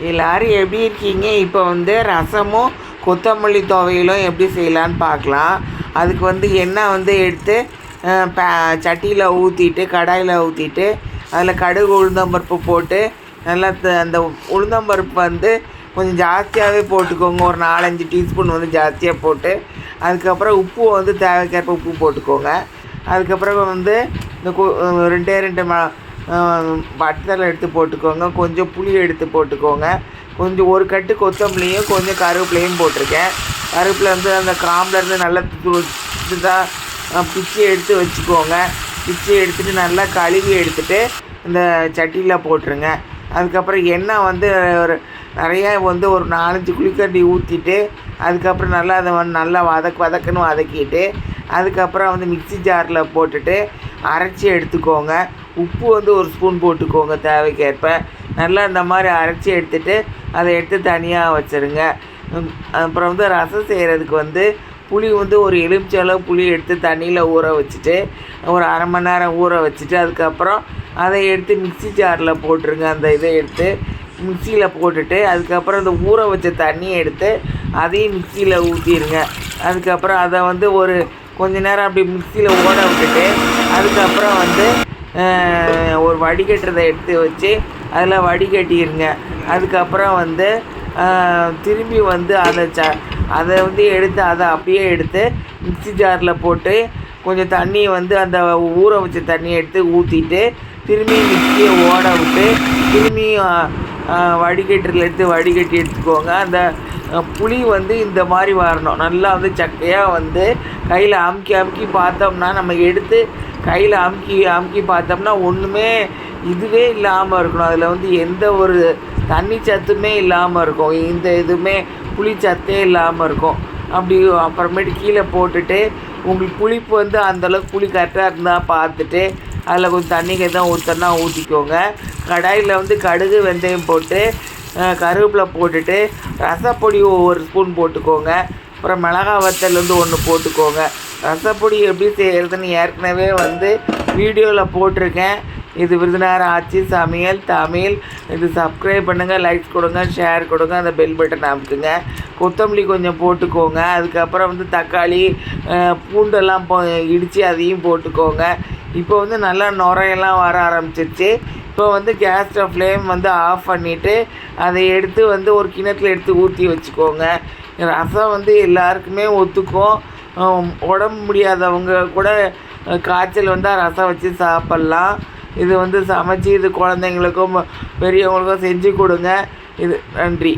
எல்லாரும் எப்படி இருக்கீங்க? இப்போ வந்து ரசமும் கொத்தமல்லி துவையிலும் எப்படி செய்யலான்னு பார்க்கலாம். அதுக்கு வந்து எண்ணெய் வந்து எடுத்து சட்டியில் ஊற்றிட்டு கடாயில் ஊற்றிட்டு அதில் கடுகு உளுந்தம்பருப்பு போட்டு நல்லா த- அந்த உளுந்தம்பருப்பு வந்து கொஞ்சம் ஜாஸ்தியாகவே போட்டுக்கோங்க. ஒரு நாலஞ்சு டீஸ்பூன் வந்து ஜாஸ்தியாக போட்டு அதுக்கப்புறம் உப்பு வந்து தேவைக்கேற்ப உப்பு போட்டுக்கோங்க. அதுக்கப்புறம் வந்து இந்த கு- ரெண்டே ரெண்டு ம வத்தலை எடுத்து போட்டுக்கோங்க. கொஞ்சம் புளி எடுத்து போட்டுக்கோங்க. கொஞ்சம் ஒரு கட்டு கொத்தமல்லியும் கொஞ்சம் கருவேப்பிலையும் போட்டிருக்கேன். கருவேப்பிலை வந்து அந்த காம்பில் இருந்து நல்லா தான் பிச்சு எடுத்து வச்சுக்கோங்க. பிச்சு எடுத்துகிட்டு நல்லா கழுவி எடுத்துகிட்டு இந்த சட்டியில் போட்டுருங்க. அதுக்கப்புறம் எண்ணெய் வந்து ஒரு நிறையா வந்து ஒரு நாலஞ்சு குளிக்கண்டி ஊற்றிட்டு அதுக்கப்புறம் நல்லா அதை வந்து நல்லா வதக்கு வதக்குன்னு வதக்கிட்டு அதுக்கப்புறம் வந்து மிக்ஸி ஜாரில் போட்டுட்டு அரைச்சி எடுத்துக்கோங்க. உப்பு வந்து ஒரு ஸ்பூன் போட்டுக்கோங்க தேவைக்கேற்ப. நல்லா இந்த மாதிரி அரைச்சி எடுத்துட்டு அதை எடுத்து தனியாக வச்சுருங்க. அப்புறம் வந்து ரசம் செய்கிறதுக்கு வந்து புளி வந்து ஒரு எலுமிச்சை அளவு புளி எடுத்து தண்ணியில் ஊற வச்சுட்டு ஒரு அரை மணி நேரம் ஊற வச்சுட்டு அதுக்கப்புறம் அதை எடுத்து மிக்ஸி ஜாரில் போட்டுருங்க. அந்த இதை எடுத்து மிக்சியில் போட்டுட்டு அதுக்கப்புறம் இந்த ஊற வச்ச தண்ணியை எடுத்து அதையும் மிக்சியில் ஊற்றிடுங்க அதுக்கப்புறம் அதை வந்து ஒரு கொஞ்ச நேரம் அப்படி மிக்சியில் ஓட விட்டுட்டு அதுக்கப்புறம் வந்து ஒரு வடிகட்டுறதை எடுத்து வச்சு அதில் வடிகட்டிடுங்க அதுக்கப்புறம் வந்து திரும்பி வந்து அதை ச அதை வந்து எடுத்து அதை அப்படியே எடுத்து மிக்ஸி ஜாரில் போட்டு கொஞ்சம் தண்ணியை வந்து அந்த ஊற வச்ச தண்ணியை எடுத்து ஊற்றிட்டு திரும்பி மிக்சியை ஓட விட்டு திரும்பியும் வடிகட்டில் எடுத்து வடிகட்டி எடுத்துக்கோங்க. அந்த புளி வந்து இந்த மாதிரி வரணும். நல்லா வந்து சக்கையாக வந்து கையில் அமுக்கி அமுக்கி பார்த்தோம்னா நம்ம எடுத்து கையில் அமுக்கி அமுக்கி பார்த்தோம்னா ஒன்றுமே இதுவே இல்லாமல் இருக்கணும். அதில் வந்து எந்த ஒரு தண்ணி சத்துமே இல்லாமல் இருக்கும். இந்த இதுவுமே புளி சத்தே இல்லாமல் இருக்கும். அப்படி அப்புறமேட்டு கீழே போட்டுட்டு உங்களுக்கு புளிப்பு வந்து அந்தளவுக்கு புளி கரெக்டாக இருந்தால் பார்த்துட்டு அதில் கொஞ்சம் தண்ணி தான் ஊற்றனா ஊற்றிக்கோங்க கடாயில் வந்து கடுகு வெந்தயம் போட்டு கருவேப்பிலை போட்டுட்டு ரசப்பொடி ஒரு ஸ்பூன் போட்டுக்கோங்க. அப்புறம் மிளகா வத்தல் வந்து ஒன்று போட்டுக்கோங்க. ரசப்பொடி எப்படி செய்கிறதுன்னு ஏற்கனவே வந்து வீடியோவில் போட்டிருக்கேன். இது விருதுநகர் ஆட்சி சமையல் தமிழ். இது சப்ஸ்கிரைப் பண்ணுங்கள் லைக்ஸ் கொடுங்க ஷேர் கொடுங்க அந்த பெல் பட்டன் அமுக்குங்க. கொத்தமல்லி கொஞ்சம் போட்டுக்கோங்க. அதுக்கப்புறம் வந்து தக்காளி பூண்டெல்லாம் போ இடித்து அதையும் போட்டுக்கோங்க. இப்போ வந்து நல்லா நுரையெல்லாம் வர ஆரம்பிச்சிருச்சு. இப்போ வந்து கேஸ் ஃப்ளேம் வந்து ஆஃப் பண்ணிவிட்டு அதை எடுத்து வந்து ஒரு கிணத்துல எடுத்து ஊற்றி வச்சுக்கோங்க. ரசம் வந்து எல்லாருக்குமே ஒத்துக்கும். உடம்பு முடியாதவங்க கூட காய்ச்சல் வந்தால் ரசம் வச்சு சாப்பிட்லாம். இது வந்து சமைச்சு இது குழந்தைங்களுக்கும் பெரியவங்களுக்கும் செஞ்சு கொடுங்க. இது நன்றி.